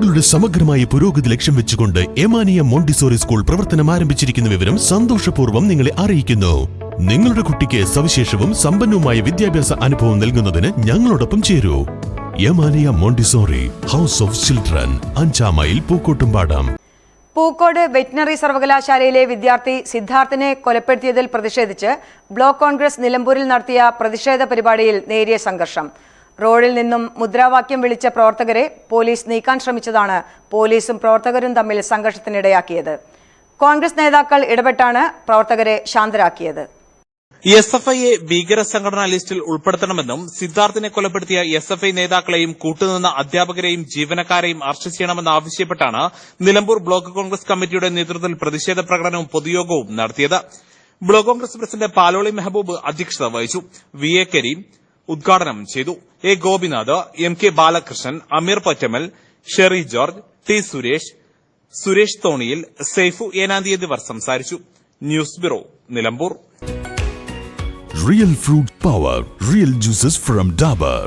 കുട്ടികളുടെ സമഗ്രമായ പുരോഗതി ലക്ഷ്യം വെച്ചുകൊണ്ട് എമാനിയ മോണ്ടിസോറി സ്കൂൾ പ്രവർത്തനം ആരംഭിച്ചിരിക്കുന്ന വിവരം സന്തോഷപൂർവം നിങ്ങളെ അറിയിക്കുന്നു. നിങ്ങളുടെ കുട്ടിക്ക് സവിശേഷവും സമ്പന്നവുമായ വിദ്യാഭ്യാസ അനുഭവം നൽകുന്നതിന് ഞങ്ങളോടൊപ്പം ചേരൂ. Yamaniya montessori house of children അഞ്ചാം മൈൽ പൂക്കോട്ടുംപാടം. പൂക്കോട് വെറ്റിനറി സർവകലാശാലയിലെ വിദ്യാർത്ഥി സിദ്ധാർത്ഥിനെ കൊലപ്പെടുത്തിയതിൽ പ്രതിഷേധിച്ച് ബ്ലോക്ക് കോൺഗ്രസ് നിലമ്പൂരിൽ നടത്തിയ പ്രതിഷേധ പരിപാടിയിൽ നേരിയ സംഘർഷം. റോഡിൽ നിന്നും മുദ്രാവാക്യം വിളിച്ച പ്രവർത്തകരെ പോലീസ് നീക്കാൻ ശ്രമിച്ചതാണ് പോലീസും പ്രവർത്തകരും തമ്മിൽ സംഘർഷത്തിനിടയാക്കിയത്. കോൺഗ്രസ് നേതാക്കൾ ഇടപെട്ടാണ് പ്രവർത്തകരെ ശാന്തരാക്കിയത്. എസ് എഫ് ഐയെ ഭീകര സംഘടനാ ലിസ്റ്റിൽ ഉൾപ്പെടുത്തണമെന്നും സിദ്ധാർത്ഥിനെ കൊലപ്പെടുത്തിയ എസ് എഫ് ഐ നേതാക്കളെയും കൂട്ടുനിന്ന അധ്യാപകരെയും ജീവനക്കാരെയും അറസ്റ്റ് ചെയ്യണമെന്ന് ആവശ്യപ്പെട്ടാണ് നിലമ്പൂർ ബ്ലോക്ക് കോൺഗ്രസ് കമ്മിറ്റിയുടെ നേതൃത്വത്തിൽ പ്രതിഷേധ പ്രകടനവും പൊതുയോഗവും നടത്തിയത്. Block congress president Paloli Mehaboob അധ്യക്ഷത വഹിച്ചു. വി എ കരീം ഉദ്ഘാടനം ചെയ്തു. A Gopinath M K Balakrishnan Ameer Pattamal Sheri George T Suresh Suresh തോണിയിൽ സെയ്ഫു ഏനാന്തി എന്നിവർ സംസാരിച്ചു. News bureau Nilambur. Real fruit power real juices from Dabur